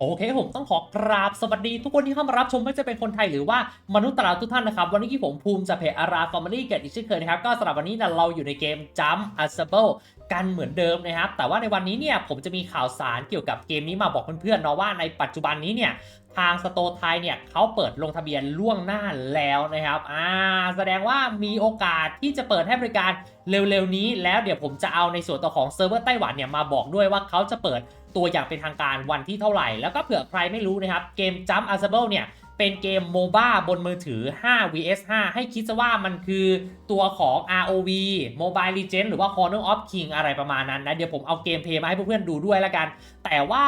โอเคผมต้องขอกราบสวัสดีทุกคนที่เข้ามารับชมไม่ว่าจะเป็นคนไทยหรือว่ามนุษย์ต่าดทุกท่านนะครับ วันนี้ที่ผมภูมิจะเพจอาราฟอร์มารี่เกิดอีกเช่นเคยนะครับ ก็สำหรับวันนี้เนะเราอยู่ในเกม Jump a s b l e กันเหมือนเดิมนะครับ แต่ว่าในวันนี้เนี่ยผมจะมีข่าวสารเกี่ยวกับเกมนี้มาบอกเพื่อนๆเนาะว่าในปัจจุบันนี้เนี่ยทางสโตไทยเนี่ยเขาเปิดลงทะเบียนล่วงหน้าแล้วนะครับอ่าแสดงว่ามีโอกาสที่จะเปิดให้บริการเร็วๆนี้ แล้วเดี๋ยวผมจะเอาในส่วนตัวของเซิร์ฟเวอร์ไต้หวันเนี่ยมาบอกด้วยว่าเขาจะเปิดตัวอย่างเป็นทางการวันที่เท่าไหร่ แล้วก็เผื่อใครไม่รู้นะครับ เกม Jump a s b l e เนี่ย เป็นเกมโมบ้าบนมือถือ 5 vs 5 ให้คิดซะว่ามันคือตัวของ ROV Mobile Legends หรือว่า Honor of King อะไรประมาณนั้นนะ เดี๋ยวผมเอาเกมเพลย์มาให้เพื่อนๆดูด้วยล้วกัน แต่ว่า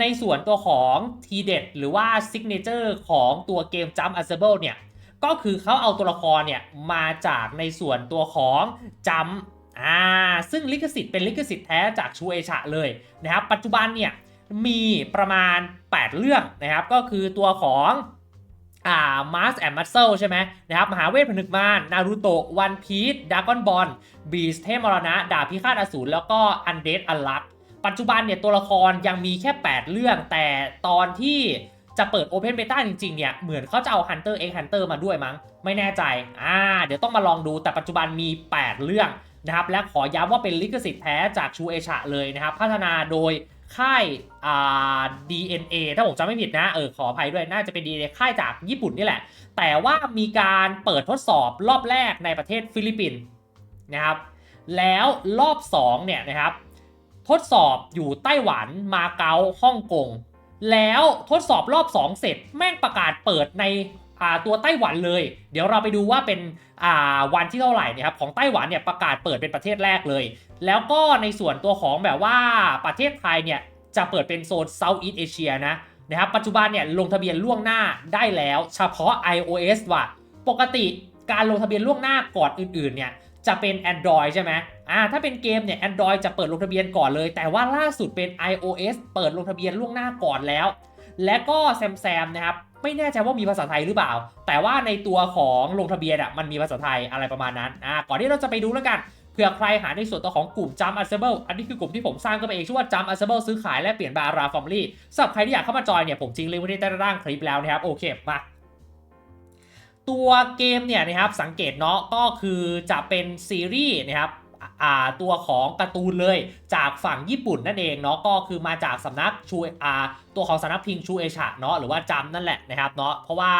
ในส่วนตัวของทีเด็ดหรือว่า Signature ของตัวเกม Jump a s b l e เนี่ยก็คือเขาเอาตัวละครเนี่ยมาจากในส่วนตัวของ Jump อ่าซึ่งลิขสิทธิ์เป็นลิขสิทธิ์แท้จากชูเอชะเลยนะครับปัจจุบันเนี่ยมีประมาณ 8 เรื่องนะครับ ก็คือตัวของอ่ามาสแอนด์มัสเซลใช่ไหมนะครับมหาเวทผนึกมารนารูโตะวันพีซดากอนบอลบีสเทมรณะดาบพิฆาตอสูรแล้วก็อันเดดอัลลักปัจจุบันเนี่ยตัวละครยังมีแค่ 8 เรื่อง แต่ตอนที่จะเปิด Open Beta จริงๆ เนี่ย เหมือนเขาจะเอา Hunter x Hunter มาด้วยมั้ง ไม่แน่ใจ อ่า เดี๋ยวต้องมาลองดู แต่ปัจจุบันมี 8 เรื่อง นะครับและขอย้ำว่าเป็นลิขสิทธิ์แท้จากชูเอชะเลยนะครับ พัฒนาโดยค่ายอ่า DNA ถ้าผมจำไม่ผิดนะเออขออภัยด้วยน่าจะเป็น DNA ค่ายจากญี่ปุ่นนี่แหละ แต่ว่ามีการเปิดทดสอบรอบแรกในประเทศฟิลิปปินส์นะครับแล้วรอบ2เนี่ยนะครับทดสอบอยู่ไต้หวันมาเก๊าฮ่องกงแล้วทดสอบรอบ 2 เสร็จแม่งประกาศเปิดใน ตัวไต้หวันเลย เดี๋ยวเราไปดูว่าเป็นอ่าวันที่เท่าไหร่นะครับของไต้หวันเนี่ยประกาศเปิดเป็นประเทศแรกเลย แล้วก็ในส่วนตัวของแบบว่าประเทศไทยเนี่ยจะเปิดเป็นโซน Southeast Asia นะนะครับปัจจุบันเนี่ยลงทะเบียนล่วงหน้าได้แล้ว เฉพาะ iOS ว่ะปกติการลงทะเบียนล่วงหน้าก่อนอื่นๆเนี่ยจะเป็น Android ใช่ไหมอ่าถ้าเป็นเกมเนี่ย Android จะเปิดลงทะเบียนก่อนเลย แต่ว่าล่าสุดเป็น iOS เปิดลงทะเบียนล่วงหน้าก่อนแล้ว และก็แซมแซมนะครับ ไม่แน่ใจว่ามีภาษาไทยหรือเปล่า แต่ว่าในตัวของลงทะเบียนอะมันมีภาษาไทยอะไรประมาณนั้นอ่าก่อนที่เราจะไปดูแล้วกันเผื่อใครหาในส่วนตัวของกลุ่ม Jump Assemble อันนี้คือกลุ่มที่ผมสร้างขึ้นมาเองชื่อว่า Jump Assemble ซื้อขายและเปลี่ยนบาราฟอร์มลี่สำหรับใครที่อยากเข้ามาจอยเนี่ยผมทิ้งลิงก์ไว้ที่ใต้ล่างคลิปแล้วนะครับโอเคมาตัวเกมเนี่ยนะครับสังเกตเนาะก็คือจะเป็นซีรีส์นะครับ ตัวของการ์ตูนเลยจากฝั่งญี่ปุ่นนั่นเองเนาะก็คือมาจากสำนักชูอาตัวของสำนักพิมพ์ชูเอชะเนาะหรือว่าจัมนั่นแหละนะครับเนาะเพราะว่า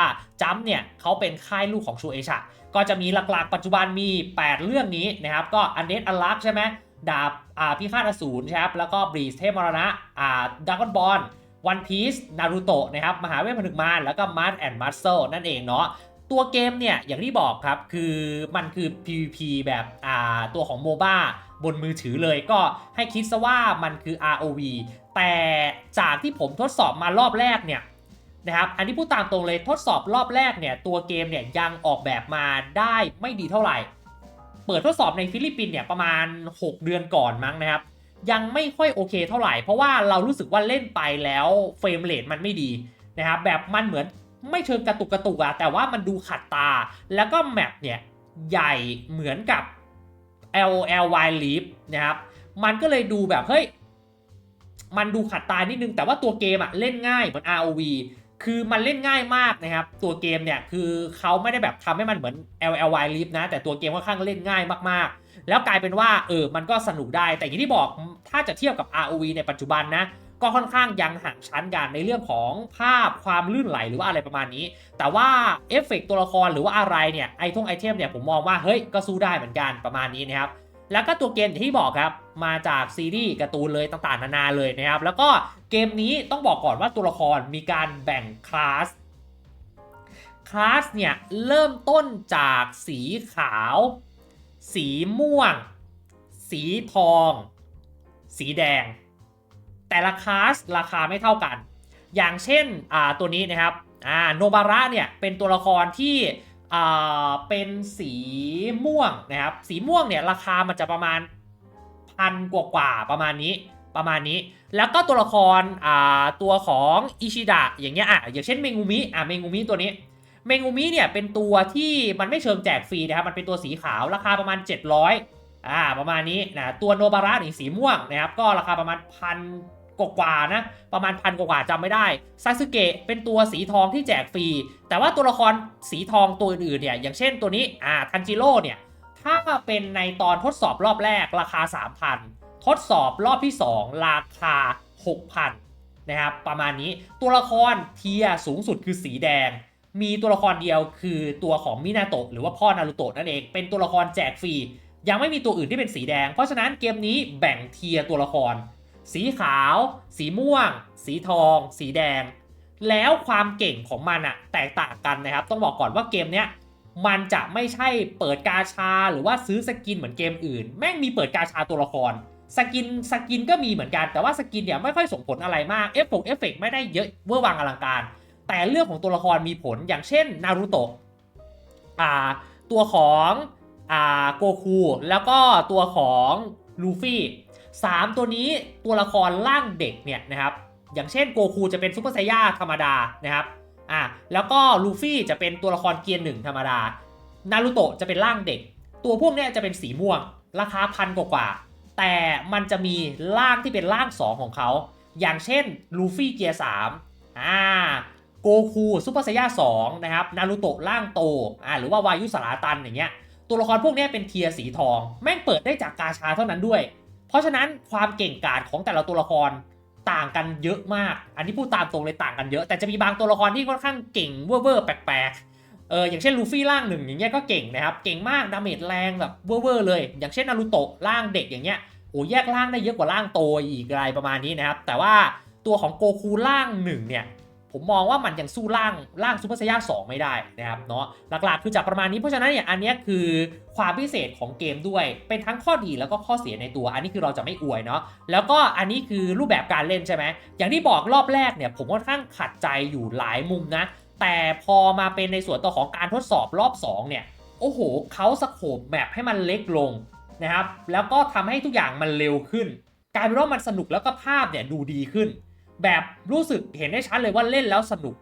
จัมเนี่ยเขาเป็นค่ายลูกของชูเอชะก็จะมีหลักๆ ปัจจุบันมี 8 เรื่องนี้นะครับก็อันเดสอัลลักใช่ไหมดาบอ่าพิฆาตอสูรครับแล้วก็บรีสเทพมรณะอ่าดากอนบอลวันพีซนารูโตะนะครับมหาเวทผนึกมารแล้วก็มาร์ a แอนด์มัสเซลนั่นเองเนาะ ตัวเกมเนี่ยอย่างที่บอกครับคือมันคือ PVP แบบอ่าตัวของโมบ้าบนมือถือเลยก็ให้คิดซะว่ามันคือ ROV แต่จากที่ผมทดสอบมารอบแรกเนี่ยนะครับอันนี้พูดตามตรงเลยทดสอบรอบแรกเนี่ยตัวเกมเนี่ยยังออกแบบมาได้ไม่ดีเท่าไหร่ เปิดทดสอบในฟิลิปปินส์เนี่ยประมาณ 6 เดือนก่อนมั้งนะครับ ยังไม่ค่อยโอเคเท่าไหร่ เพราะว่าเรารู้สึกว่าเล่นไปแล้วเฟรมเรทมันไม่ดีนะครับแบบมันเหมือน ไม่เชิงกระตุกกระตุกอะแต่ว่ามันดูขัดตา แล้วก็แมปเนี่ยใหญ่เหมือนกับ L O L Y Leap นะครับ มันก็เลยดูแบบเฮ้ย มันดูขัดตานิดนึง แต่ว่าตัวเกมอะเล่นง่ายเหมือน ROV คือมันเล่นง่ายมากนะครับ ตัวเกมเนี่ยคือเขาไม่ได้แบบทำให้มันเหมือน L L Y Leap นะ แต่ตัวเกมค่อนข้างเล่นง่ายมากๆ แล้วกลายเป็นว่าเออมันก็สนุกได้ แต่อย่างที่บอกถ้าจะเทียบกับ ROV ในปัจจุบันนะ ก็ค่อนข้างยังห่างชั้นกันในเรื่องของภาพความลื่นไหลหรือว่าอะไรประมาณนี้ แต่ว่าเอฟเฟกตัวละครหรือว่าอะไรเนี่ยไอทงไอเทมเนี่ยผมมองว่าเฮ้ยก็สู้ได้เหมือนกันประมาณนี้นะครับแล้วก็ตัวเกมที่บอกครับมาจากซีรีส์การ์ตูนเลยต่างๆนานาเลยนะครับแล้วก็เกมนี้ต้องบอกก่อนว่าตัวละครมีการแบ่งคลาสคลาสเนี่ยเริ่มต้นจากสีขาว สีม่วง สีทอง สีแดง แต่ละคลาสราคาไม่เท่ากัน อย่างเช่นตัวนี้นะครับโนบาระเนี่ยเป็นตัวละครที่เป็นสีม่วงนะครับ สีม่วงเนี่ยราคามันจะประมาณพันกว่ากว่าๆประมาณนี้ประมาณนี้ แล้วก็ตัวละครตัวของอิชิดะอย่างเงี้ยอะอย่างเช่นเมงูมิอะเมงูมิตัวนี้เมงูมิเนี่ยเป็นตัวที่มันไม่เชิงแจกฟรีนะครับ มันเป็นตัวสีขาวราคาประมาณ 700อ่าประมาณนี้นะตัวโนบาระนี่สีม่วงนะครับ ก็ราคาประมาณพัน กว่าๆนะ ประมาณพันกว่าจำไม่ได้ซาสึเกะเป็นตัวสีทองที่แจกฟรี แต่ว่าตัวละครสีทองตัวอื่นๆเนี่ยอย่างเช่นตัวนี้อ่าทันจิโร่เนี่ยถ้าเป็นในตอนทดสอบรอบแรกราคา 3,000 ทดสอบรอบที่ 2 ราคา 6,000 นะครับประมาณนี้ตัวละครเทียสูงสุดคือสีแดง มีตัวละครเดียวคือตัวของมินาโตะหรือว่าพ่อนารุโตะนั่นเอง เป็นตัวละครแจกฟรียังไม่มีตัวอื่นที่เป็นสีแดง เพราะฉะนั้นเกมนี้แบ่งเทียตัวละคร สีขาว สีม่วง สีทอง สีแดง แล้วความเก่งของมันอะแตกต่างกันนะครับ ต้องบอกก่อนว่าเกมเนี้ยมันจะไม่ใช่เปิดกาชาหรือว่าซื้อสกินเหมือนเกมอื่น แม่งมีเปิดกาชาตัวละคร สกินสกินก็มีเหมือนกันแต่ว่าสกินเนี่ยไม่ค่อยส่งผลอะไรมากเอฟเฟกเอฟเฟกไม่ได้เยอะเวอร์วังอลังการ แต่เรื่องของตัวละครมีผลอย่างเช่นนารูโตะอ่าตัวของอ่าโกคูแล้วก็ตัวของลูฟี่ สามตัวนี้ตัวละครร่างเด็กเนี่ยนะครับอย่างเช่นโกคูจะเป็นซูเปอร์ไซย่าธรรมดานะครับอ่าแล้วก็ลูฟี่จะเป็นตัวละครเกียร์หนึ่งธรรมดา นารูโตะจะเป็นร่างเด็ก ตัวพวกเนี้ยจะเป็นสีม่วง ราคาพันกว่า แต่มันจะมีร่างที่เป็นร่าง 2 ของเขา อย่างเช่นลูฟี่เกียร์3อ่าโกคูซูเปอร์ไซย่า2นะครับนารูโตะร่างโตอ่าหรือว่าวายุสลาตันอย่างเงี้ยตัวละครพวกนี้เป็นเทียร์สีทอง แม่งเปิดได้จากกาชาเท่านั้นด้วย เพราะฉะนั้นความเก่งกาจของแต่ละตัวละครต่างกันเยอะมาก อันนี้พูดตามตรงเลยต่างกันเยอะ แต่จะมีบางตัวละครที่ค่อนข้างเก่งเว่อร์แปลกๆ เอออย่างเช่นลูฟี่ร่างหนึ่งอย่างเงี้ยก็เก่งนะครับ เก่งมากดาเมจแรงแบบเว่อร์เลย อย่างเช่นนารูโตะร่างเด็กอย่างเงี้ย โอ้แยกร่างได้เยอะกว่าร่างโตอีกอะไรประมาณนี้นะครับ แต่ว่าตัวของโกคูร่างหนึ่งเนี่ย ผมมองว่ามันยังสู้ร่างร่างซูเปอร์ไซย่า2ไม่ได้นะครับเนาะหลักๆ คือจากประมาณนี้เพราะฉะนั้นเนี่ยอันนี้คือความพิเศษของเกมด้วย เป็นทั้งข้อดีแล้วก็ข้อเสียในตัว อันนี้คือเราจะไม่อวยเนาะแล้วก็อันนี้คือรูปแบบการเล่นใช่ไหมอย่างที่บอกรอบแรกเนี่ยผมค่อนข้างขัดใจอยู่หลายมุมนะ แต่พอมาเป็นในส่วนตัวของการทดสอบรอบ 2 เนี่ยโอ้โหเขาสโคปแมปให้มันเล็กลงนะครับแล้วก็ทำให้ทุกอย่างมันเร็วขึ้นกลายเป็นว่ามันสนุกแล้วก็ภาพเนี่ยดูดีขึ้น แบบรู้สึกเห็นได้ชัดเลยว่าเล่นแล้วสนุก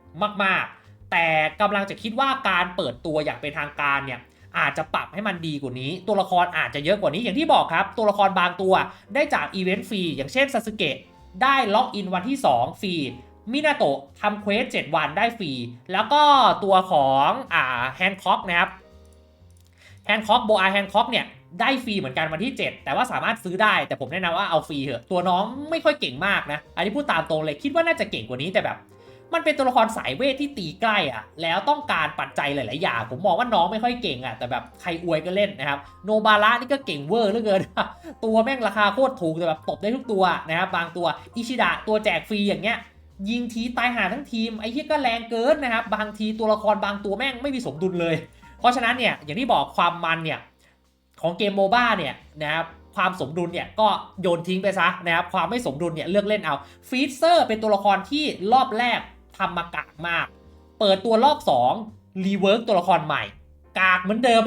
มากๆ แต่กำลังจะคิดว่าการเปิดตัวอย่างเป็นทางการเนี่ยอาจจะปรับให้มันดีกว่านี้ ตัวละครอาจจะเยอะกว่านี้อย่างที่บอกครับ ตัวละครบางตัวได้จากอีเวนต์ฟรีอย่างเช่นซาสึเกะได้ล็อกอินวันที่ 2 ฟรีมินาโตะทำเควส 7 วันได้ฟรี แล้วก็ตัวของอ่าแฮนค็อกนะครับแฮนค็อกโบอาแฮนค็อกเนี่ย ได้ฟรีเหมือนกันวันที่ 7 แต่ว่าสามารถซื้อได้แต่ผมแนะนำว่าเอาฟรีเถอะตัวน้องไม่ค่อยเก่งมากนะ อันนี้พูดตามตรงเลยคิดว่าน่าจะเก่งกว่านี้แต่แบบ มันเป็นตัวละครสายเวทที่ตีใกล้อะแล้วต้องการปัจจัยหลาย ๆ อย่างผมมองว่าน้องไม่ค่อยเก่งอะแต่แบบใครอวยก็เล่นนะครับโนบาระนี่ก็เก่งเวอร์เหลือเกินตัวแม่งราคาโคตรถูกแต่แบบตบได้ทุกตัวนะครับบางตัวอิชิดะตัวแจกฟรีอย่างเงี้ยยิงทีตายหาทั้งทีมไอ้เหี้ยก็แรงเกินนะครับบางทีตัวละครบางตัวแม่งไม่มีสมดุลเลย เพราะฉะนั้นเนี่ยอย่างที่บอกความมันเนี่ย ของเกมโมบ้าเนี่ยนะครับความสมดุลเนี่ยก็โยนทิ้งไปซะนะครับความไม่สมดุลเนี่ยเลือกเล่นเอาฟีเซอร์เป็นตัวละครที่รอบแรกทำมากากมาก เปิดตัวรอบ2รีเวิร์กตัวละครใหม่ กากเหมือนเดิม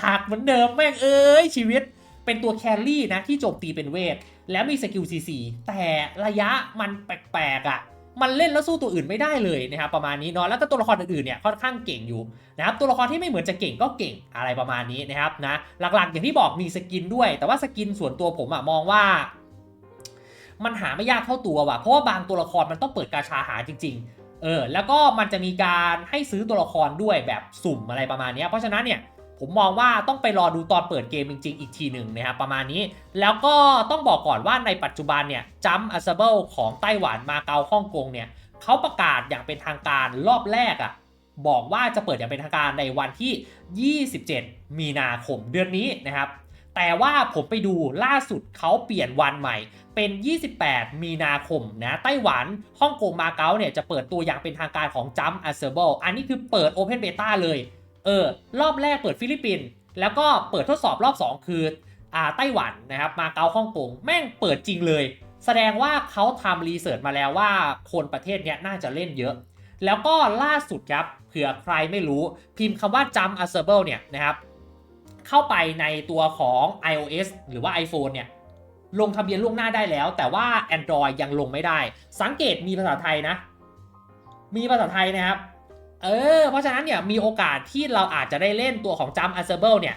กากเหมือนเดิมแม่งเอ้ยชีวิตเป็นตัวแครี่นะที่โจมตีเป็นเวท แล้วมีสกิล CC แต่ระยะมันแปลกๆอะ่ะ มันเล่นแล้วสู้ตัวอื่นไม่ได้เลยนะครับประมาณนี้เนาะแล้วก็ตัวละครอื่นๆเนี่ยค่อนข้างเก่งอยู่นะครับตัวละครที่ไม่เหมือนจะเก่งก็เก่งอะไรประมาณนี้นะครับนะหลักๆ อย่างที่บอกมีสกินด้วย แต่ว่าสกินส่วนตัวผมอะมองว่า มันหาไม่ยากเท่าตัวว่ะเพราะว่าบางตัวละครมันต้องเปิดกาชาหาจริง ๆ เออแล้วก็มันจะมีการให้ซื้อตัวละครด้วยแบบสุ่มอะไรประมาณนี้เพราะฉะนั้นเนี่ย ผมมองว่าต้องไปรอดูตอนเปิดเกมจริง ๆ อีกทีหนึ่งนะครับประมาณนี้ แล้วก็ต้องบอกก่อนว่าในปัจจุบันเนี่ยจัมอัสเบิลของไต้หวันมาเกาฮ่องกงเนี่ยเขาประกาศอย่างเป็นทางการรอบแรกอะ่ะบอกว่าจะเปิดอย่างเป็นทางการในวันที่ 27 มีนาคมเดือนนี้นะครับ แต่ว่าผมไปดูล่าสุดเขาเปลี่ยนวันใหม่ เป็น 28 มีนาคมนะไต้หวันฮ่องกงมาเก๊าเนี่ยจะเปิดตัวอย่างเป็นทางการของ Jump a s s e m b l e อันนี้คือเปิด Open Beta เลย เออรอบแรกเปิดฟิลิปปินส์แล้วก็เปิดทดสอบรอบ 2 คืออ่าไต้หวันนะครับมาเก๊าฮ่องกงแม่งเปิดจริงเลย แสดงว่าเขาทำรีเสิร์ชมาแล้วว่าคนประเทศเนี้ยน่าจะเล่นเยอะ แล้วก็ล่าสุดครับเผื่อใครไม่รู้พิมพ์คำว่า Jump a s s e m b l e เนี่ยนะครับเข้าไปในตัวของ iOS หรือว่า iPhone เนี่ยลงทะเบียนล่วงหน้าได้แล้ว แต่ว่า Android ยังลงไม่ได้ สังเกตมีภาษาไทยนะ มีภาษาไทยนะครับ เออ เพราะฉะนั้นเนี่ยมีโอกาสที่เราอาจจะได้เล่นตัวของ Jump a s s e m b l e เนี่ย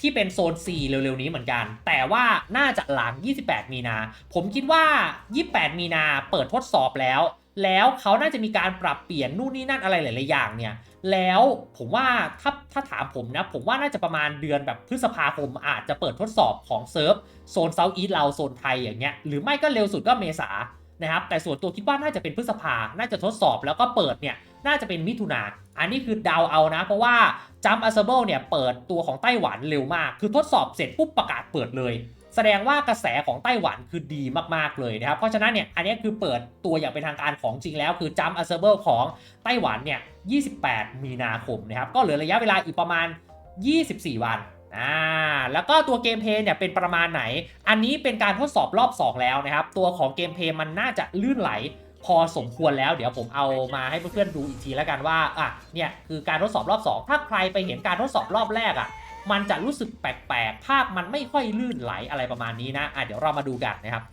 ที่เป็นโซน C เร็วๆนี้เหมือนกัน แต่ว่าน่าจะหลัง 28 มีนา ผมคิดว่า 28 มีนาเปิดทดสอบแล้ว แล้วเขาน่าจะมีการปรับเปลี่ยนนู่นนี่นั่นอะไรหลายๆอย่างเนี่ย แล้วผมว่าถ้าถ้าถามผมนะ ผมว่าน่าจะประมาณเดือนแบบพฤษภาคมอาจจะเปิดทดสอบของเซิร์ฟโซนเซาท์อีสเราโซนไทยอย่างเงี้ย หรือไม่ก็เร็วสุดก็เมษานะครับ แต่ส่วนตัวคิดว่าน่าจะเป็นพฤษภา น่าจะทดสอบแล้วก็เปิดเนี่ย น่าจะเป็นมิถุนาอันนี้คือเดาเอานะ เพราะว่า Jump a s s e m b l e เนี่ยเปิดตัวของไต้หวันเร็วมาก คือทดสอบเสร็จปุ๊บประกาศเปิดเลย แสดงว่ากระแสของไต้หวันคือดีมากๆเลยนะครับ เพราะฉะนั้นเนี่ยอันนี้คือเปิดตัวอย่างเป็นทางการของจริงแล้ว คือ Jump a s s e m b l e ของไต้หวันเนี่ย 28 มีนาคมนะครับ ก็เหลือระยะเวลาอีกประมาณ 24 วันอ่าแล้วก็ตัวเกมเพย์เนี่ยเป็นประมาณไหน อันนี้เป็นการทดสอบรอบ 2 แล้วนะครับ ตัวของเกมเพย์มันน่าจะลื่นไหล พอสมควรแล้วเดี๋ยวผมเอามาให้เพื่อนๆดูอีกทีแล้วกันว่าอะเนี่ยคือการทดสอบรอบ 2 ถ้าใครไปเห็นการทดสอบรอบแรกอะมันจะรู้สึกแปลกๆ ภาพมันไม่ค่อยลื่นไหลอะไรประมาณนี้นะอะเดี๋ยวเรามาดูกันนะครับ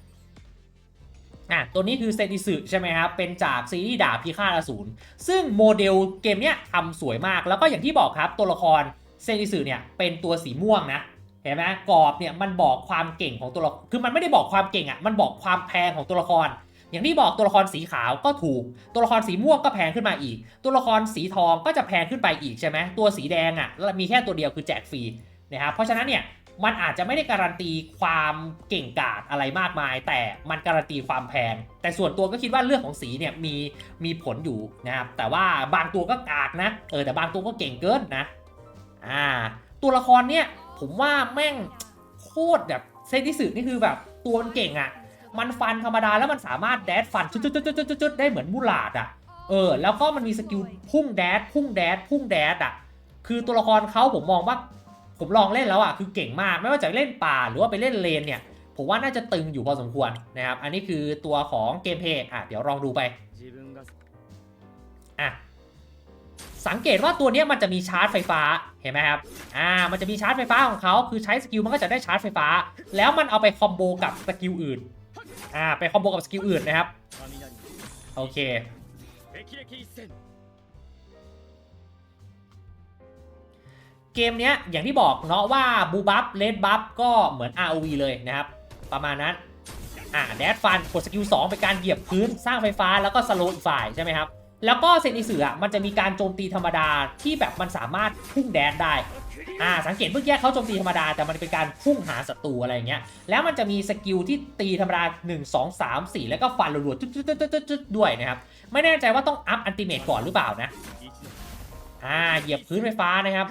อะตัวนี้คือเซนิสึใช่ไหมครับ เป็นจากซีรีส์ดาบพิฆาตอสูร ซึ่งโมเดลเกมเนี้ยทำสวยมาก แล้วก็อย่างที่บอกครับ ตัวละครเซนิสึเนี่ยเป็นตัวสีม่วงนะ เห็นไหมกรอบเนี่ยมันบอกความเก่งของตัวละคร คือมันไม่ได้บอกความเก่งอะ่ะ มันบอกความแพงของตัวละคร อย่างที่บอกตัวละครสีขาวก็ถูก ตัวละครสีม่วงก็แพงขึ้นมาอีก ตัวละครสีทองก็จะแพงขึ้นไปอีกใช่ไหมตัวสีแดงอะ่ะมีแค่ตัวเดียวคือแจกฟรีนะครับเพราะฉะนั้นเนี่ยมันอาจจะไม่ได้การันตีความเก่งกาจอะไรมากมาย แต่มันการันตีความแพง แต่ส่วนตัวก็คิดว่าเรื่องของสีเนี่ยมีมีผลอยู่นะครับแต่ว่าบางตัวก็กากนะเออแต่บางตัวก็เก่งเกินนะอ่าตัวละครเนี่ยผมว่าแม่งโคตรแบบเซนติสึนี่คือแบบตัวมันเก่งอะ่ะ มันฟันธรรมดาแล้วมันสามารถแดดฟันจุดๆๆได้เหมือนมูลาดอะเออแล้วก็มันมีสกิลพุ่งแดดพุ่งแดดพุ่งแดดอะคือตัวละครเขาผมมองว่าผมลองเล่นแล้วอะคือเก่งมากไม่ว่าจะเล่นป่าหรือว่าไปเล่นเลนเนี่ยผมว่าน่าจะตึงอยู่พอสมควรนะครับอันนี้คือตัวของเกมเพย์อะเดี๋ยวลองดูไปอะสังเกตว่าตัวนี้มันจะมีชาร์จไฟฟ้าเห็นไหมครับอ่ามันจะมีชาร์จไฟฟ้าของเขาคือใช้สกิลมันก็จะได้ชาร์จไฟฟ้า แล้วมันเอาไปคอมโบกับสกิลอื่น อ่าไปคอมโบกับสกิลอื่นนะครับ โอเค เกมเนี้ยอย่างที่บอกเนาะว่าบูบัฟเลดบัฟก็เหมือน ROV เลยนะครับ ประมาณนั้น อ่าแดดฟันกดสกิล2เป็นการเหยียบพื้นสร้างไฟฟ้าแล้วก็สโลอีกฝ่ายใช่ไหมครับ แล้วก็เซนิสืออะมันจะมีการโจมตีธรรมดาที่แบบมันสามารถพุ่งแดดได้ อ่าสังเกตเมื่อกี้เขาโจมตีธรรมดาแต่มันเป็นการพุ่งหาศัตรูอะไรอย่างเงี้ยแล้วมันจะมีสกิลที่ตีธรรมดา 1 2 3 4 แล้วก็ฟันรัวๆจุดๆๆๆด้วยนะครับไม่แน่ใจว่าต้องอัพอันติเมตก่อนหรือเปล่านะอ่าเหยียบพื้นไฟฟ้านะครับ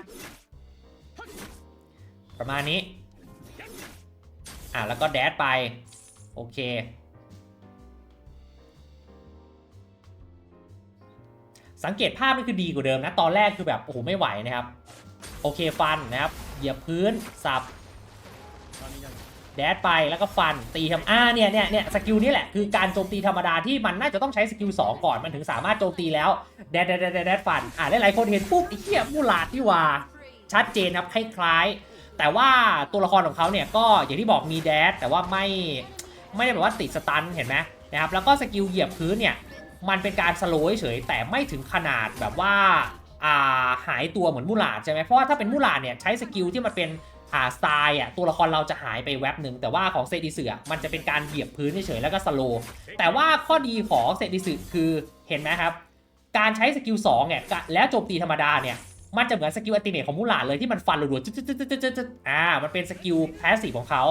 ประมาณนี้อ่าแล้วก็แดดไปโอเคสังเกตภาพนี่คือดีกว่าเดิมนะ ตอนแรกคือแบบ โอ้โห ไม่ไหวนะครับ โอเคฟันนะครับ เหยียบพื้นสับแดดไปแล้วก็ฟันตีทำอ่าเนี่ยเนี่ยเนี่ยสกิลนี้แหละคือการโจมตีธรรมดาที่มันน่าจะต้องใช้สกิล2ก่อนมันถึงสามารถโจมตีแล้วแดดแดดแดดแดดฟันอ่าหลายๆคนเห็นปุ๊บไอ้เหี้ยมูลาดที่ว่าชัดเจนครับคล้ายๆ แต่ว่าตัวละครของเขาเนี่ยก็อย่างที่บอกมีแดดแต่ว่าไม่ไม่ได้แบบว่าติดสตันเห็นไหมนะครับแล้วก็สกิลเหยียบพื้นเนี่ยมันเป็นการสโลว์เฉยแต่ไม่ถึงขนาดแบบว่า หายตัวเหมือนมูลาดใช่ไหมเพราะว่าถ้าเป็นมูลาดเนี่ยใช้สกิลที่มันเป็นอ่าสไตล์อะตัวละครเราจะหายไปแว็บหนึ่งแต่ว่าของเซดิสึอะมันจะเป็นการเหยียบพื้นเฉยๆแล้วก็สโลว์แต่ว่าข้อดีของเซดิสึคือเห็นไหมครับ การใช้สกิล2เนี่ยแล้วโจมตีธรรมดาเนี่ยมันจะเหมือนสกิลอัติเมทของมูหลาเลยที่มันฟันรัวๆจึ๊ดๆๆๆอ่ามันเป็นสกิลแพสซีฟของเขา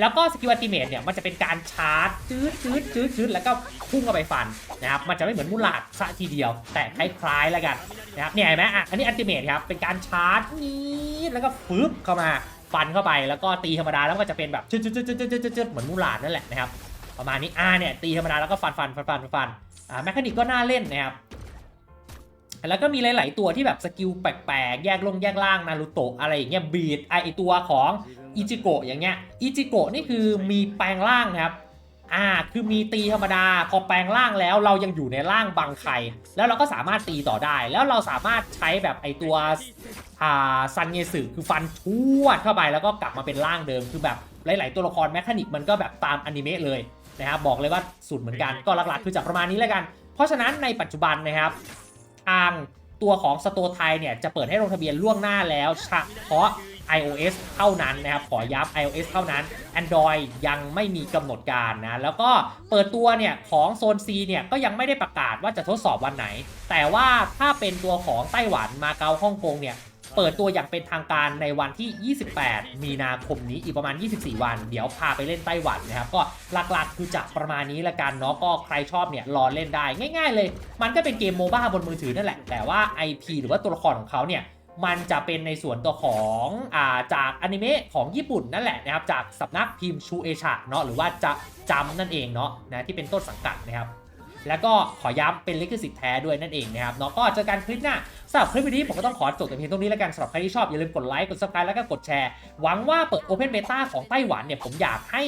แล้วก็สกิลอัลติเมทเนี่ยมันจะเป็นการชาร์จจืดจืดจืดจืดแล้วก็พุ่งเข้าไปฟันนะครับมันจะไม่เหมือนมูลาดซะทีเดียว แต่คล้ายๆแล้วกันนะครับเนี่ยเห็นไหมอะอันนี้อัลติเมทครับเป็นการชาร์จนี้แล้วก็ฟึบเข้ามาฟันเข้าไปแล้วก็ตีธรรมดาแล้วก็จะเป็นแบบจืดจืดจืดจืดจืดจืดเหมือนมูลาดนั่นแหละนะครับประมาณนี้อ่าเนี่ยตีธรรมดาแล้วก็ฟันฟันฟันฟันฟันอ่าแมคานิกก็น่าเล่นนะครับแล้วก็มีหลาย ๆ ตัวที่แบบสกิลแปลก ๆ แยกลงแยกล่างนารูโตะอะไรอย่างเงี้ยบีดไอตัวของ อิจิโกะอย่างเงี้ยอิจิโกะนี่คือมีแปลงร่างครับอ่าคือมีตีธรรมดาพอแปลงร่างแล้วเรายังอยู่ในร่างบังไคแล้วเราก็สามารถตีต่อได้ แล้วเราสามารถใช้แบบไอตัวอ่าซันเงสึคือฟันชวดเข้าไปแล้วก็กลับมาเป็นร่างเดิมคือแบบหลาย ๆ ตัวละครแมคานิกมันก็แบบตามอนิเมะเลยนะครับบอกเลยว่าสุดเหมือนกันก็หลัก ๆ คือจากประมาณนี้แล้วกัน เพราะฉะนั้นในปัจจุบันนะครับทางตัวของสโตไทยเนี่ยจะเปิดให้ลงทะเบียนล่วงหน้าแล้วเฉพาะ iOS เท่านั้นนะครับขอย้ำ iOS เท่านั้น Android ยังไม่มีกำหนดการนะแล้วก็เปิดตัวเนี่ยของโซน C เนี่ยก็ยังไม่ได้ประกาศว่าจะทดสอบวันไหน แต่ว่าถ้าเป็นตัวของไต้หวันมาเก๊าฮ่องกงเนี่ยเปิดตัวอย่างเป็นทางการในวันที่ 28 มีนาคมนี้อีกประมาณ 24 วัน เดี๋ยวพาไปเล่นไต้หวันนะครับ ก็หลักๆคือจะประมาณนี้ละกันเนาะก็ใครชอบเนี่ยรอเล่นได้ง่าย ๆ เลย มันก็เป็นเกมโมบ้าบนมือถือนั่นแหละ แต่ว่า IP หรือว่าตัวละครของเขาเนี่ย มันจะเป็นในส่วนตัวของอ่าจากอนิเมะของญี่ปุ่นนั่นแหละนะครับจากสำนักพิมพ์ชูเอชะเนาะหรือว่าจะจำนั่นเองเนาะนะที่เป็นต้นสังกัดนะครับแล้วก็ขอย้ำเป็นลิขสิทธิ์แท้ด้วยนั่นเองนะครับเนาะก็เจอกันคลิปหน้าสำหรับคลิปวิดีโอผมก็ต้องขอจบแต่เพียงเท่านี้แล้วกันสำหรับใครที่ชอบอย่าลืมกดไลค์กด subscribe แล้วก็กดแชร์หวังว่าเปิด Open Beta ของไต้หวันเนี่ยผมอยากให้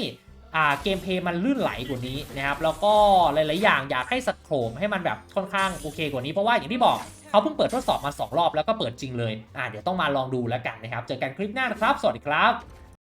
เกมเพย์มันลื่นไหลกว่านี้นะครับแล้วก็หลาย ๆ อย่างอยากให้สโครมให้มันแบบค่อนข้างโอเคกว่านี้เพราะว่าอย่างที่บอกเขาเพิ่งเปิดทดสอบมา 2 รอบแล้วก็เปิดจริงเลยอ่าเดี๋ยวต้องมาลองดูแล้วกันนะครับ เจอกันคลิปหน้านะครับ สวัสดีครับ